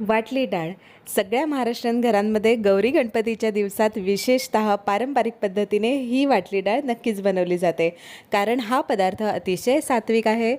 वाटली डाळ. सगळ्या महाराष्ट्रीयन घरांमध्ये गौरी गणपतीच्या दिवसात विशेषत पारंपरिक पद्धतीने ही वाटली डाळ नक्कीच बनवली जाते. कारण हा पदार्थ अतिशय सात्विक आहे.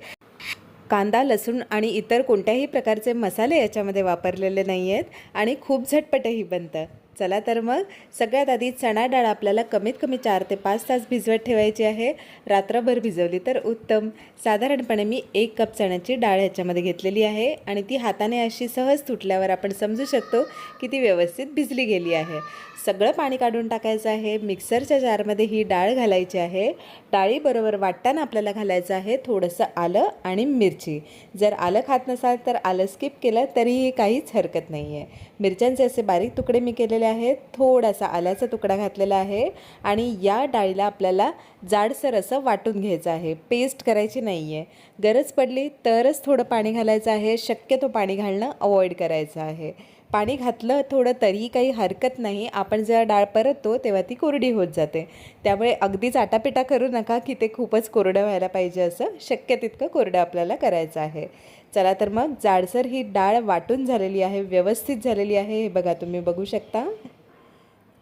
कांदा लसूण आणि इतर कोणत्याही प्रकारचे मसाले याच्यामध्ये वापरलेले नाही आहेत आणि खूप झटपटही बनतं. चला तर मग सगळ्यात आधी चणा डाळ आपल्याला कमीत कमी चार ते पाच तास भिजवत ठेवायची आहे. रात्रभर भिजवली तर उत्तम. साधारणपणे मी एक कप चण्याची डाळ ह्याच्यामध्ये घेतलेली आहे आणि ती हाताने अशी सहज तुटल्यावर आपण समजू शकतो की ती व्यवस्थित भिजली गेली आहे. सगळं पाणी काढून टाकायचं आहे. मिक्सरच्या जारमध्ये ही डाळ घालायची आहे. डाळीबरोबर वाटताना आपल्याला घालायचं आहे थोडंसं आलं आणि मिरची. जर आलं खात नसाल तर आलं स्किप केलं तरीही काहीच हरकत नाही आहे मिरच्यांचे असे बारीक तुकडे मी केलेले आहेत. थोडासा आल्याचा तुकडा घातलेला आहे आणि या डाळीला आपल्याला जाडसर असं वाटून घ्यायचं आहे. पेस्ट करायची नाही आहे गरज पडली तरच थोडं पाणी घालायचं आहे. शक्यतो पाणी घालणं अवॉइड करायचं आहे. पाणी घातलं थोडं तरी काही हरकत नाही. आपण जेव्हा डाळ परततो तेव्हा ती कोरडी होत जाते. त्यामुळे अगदीच आटापिटा करू नका की ते खूपच कोरडं व्हायला पाहिजे असं शक्य तितकं कोरडं आपल्याला करायचं आहे. चला तर मग जाडसर ही डाळ वाटून झालेली आहे व्यवस्थित झालेली आहे हे बघा तुम्ही बघू शकता.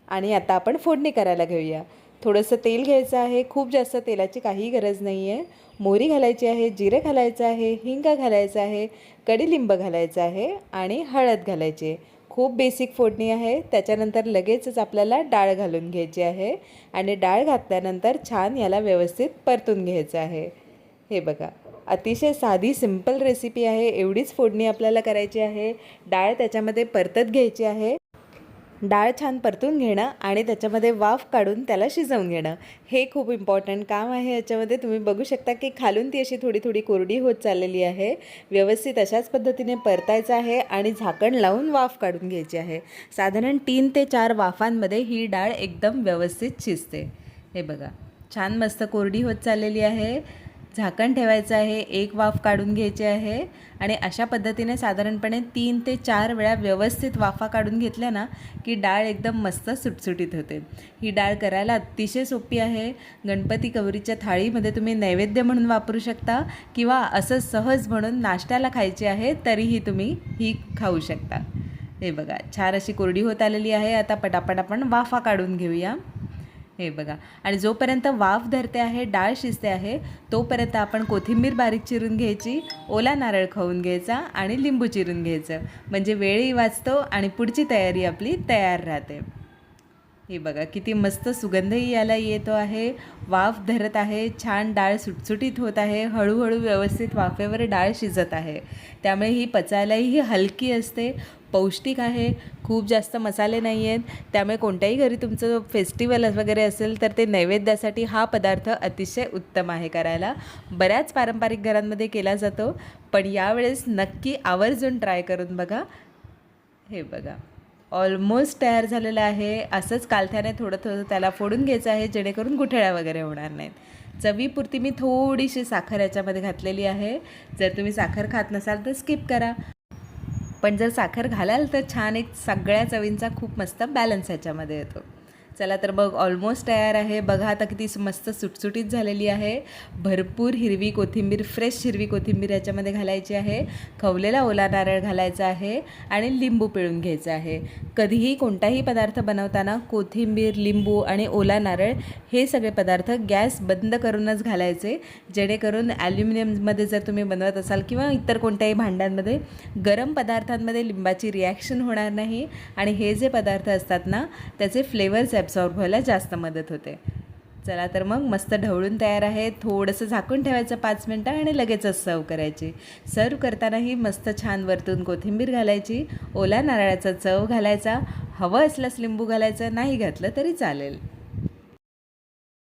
आणि आता आपण फोडणी करायला घेऊया. थोडंसं तेल घ्यायचं आहे खूप जास्त तेलाची काही गरज नाही आहे मोहरी घालायची आहे जिरे घालायचं आहे हिंग घालायचं आहे कडीलिंब घालायचं आहे आणि हळद घालायची आहे. खूप बेसिक फोडणी आहे त्याच्यानंतर लगेचच आपल्याला डाळ घालून घ्यायची आहे आणि डाळ घातल्यानंतर छान याला व्यवस्थित परतून घ्यायचं आहे. हे बघा. अतिशय साधी सिंपल रेसिपी आहे. एवढीच फोडणी आपल्याला करायची आहे. डाळ त्याच्यामध्ये परतत घ्यायची आहे. डाळ छान परतून घेणं आणि त्याच्यामध्ये वाफ काढून त्याला शिजवून घेणं. हे खूप इम्पॉर्टंट काम आहे याच्यामध्ये. तुम्ही बघू शकता की खालून ती अशी थोडी थोडी कोरडी होत चाललेली आहे. व्यवस्थित अशाच पद्धतीने परतायचं आहे आणि झाकण लावून वाफ काढून घ्यायची आहे. साधारण तीन ते चार वाफांमध्ये ही डाळ एकदम व्यवस्थित शिजते. हे बघा छान मस्त कोरडी होत चाललेली आहे. झाकण ठेवायचं आहे एक वाफ काढून घ्यायची आहे आणि अशा पद्धतीने साधारणपणे तीन ते चार वेळा व्यवस्थित वाफा काढून घेतल्या ना की डाळ एकदम मस्त सुटसुटीत होते. ही डाळ करायला अतिशय सोपी आहे. गणपती गौरीच्या थाळीमध्ये तुम्ही नैवेद्य म्हणून वापरू शकता किंवा असं सहज म्हणून नाश्त्याला खायची आहे तरीही तुम्ही ही खाऊ शकता. हे बघा छान अशी कोरडी होत आलेली आहे. आता पटापट आपण वाफा काढून घेऊया. हे बघा. आणि जोपर्यंत वाफ धरते आहे डाळ शिजते आहे तोपर्यंत आपण कोथिंबीर बारीक चिरून घ्यायची ओला नारळ खाऊन घ्यायचा आणि लिंबू चिरून घ्यायचं. म्हणजे वेळही वाचतो आणि पुढची तयारी आपली तयार राहते. हे बघा किती मस्त सुगंधही याला येतो आहे. वाफ धरत आहे छान डाळ सुटसुटीत होत आहे हळूहळू व्यवस्थित वाफेवर डाळ शिजत आहे. त्यामुळे ही पचायलाही हलकी असते पौष्टिक आहे खूप जास्त मसाले नाही आहेत. त्यामुळे कोणत्याही घरी तुमचं फेस्टिवल वगैरे असेल तर ते नैवेद्यासाठी हा पदार्थ अतिशय उत्तम आहे करायला. बऱ्याच पारंपरिक घरांमध्ये केला जातो पण यावेळेस नक्की आवर्जून ट्राय करून बघा. हे बघा. ऑलमोस्ट तयार झालेलं आहे. असंच कालथ्याने थोडं थोडं त्याला फोडून घ्यायचं आहे जेणेकरून गुठळ्या वगैरे होणार नाहीत. चवीपुरती मी थोडीशी साखर याच्यामध्ये घातलेली आहे. जर तुम्ही साखर खात नसाल तर स्किप करा. पण जर साखर घालाल तर छान एक सगळ्या चवींचा खूप मस्त बॅलन्स ह्याच्यामध्ये येतो. चला तर बघ ऑलमोस्ट तयार आहे. बघा आता किती मस्त सुटसुटीत झालेली आहे. भरपूर हिरवी कोथिंबीर फ्रेश हिरवी कोथिंबीर याच्यामध्ये घालायची आहे. खवलेला ओला नारळ घालायचा आहे आणि लिंबू पिळून घ्यायचं आहे. कधीही कोणताही पदार्थ बनवताना कोथिंबीर लिंबू आणि ओला नारळ हे सगळे पदार्थ गॅस बंद करूनच घालायचे. जेणेकरून ॲल्युमिनियममध्ये जर तुम्ही बनवत असाल किंवा इतर कोणत्याही भांड्यांमध्ये गरम पदार्थांमध्ये लिंबाची रिॲक्शन होणार नाही. आणि हे जे पदार्थ असतात ना त्याचे फ्लेवर्स ॲब्झॉर्ब व्हायला जास्त मदत होते. चला तर मग मस्त ढवळून तयार आहे. थोडंसं झाकून ठेवायचं पाच मिनटं आणि लगेचच सर्व करायची. सर्व करतानाही मस्त छान वरतून कोथिंबीर घालायची. ओल्या नारळाचा चव घालायचा. हवं असल्यास लिंबू घालायचं. नाही घातलं तरी चालेल.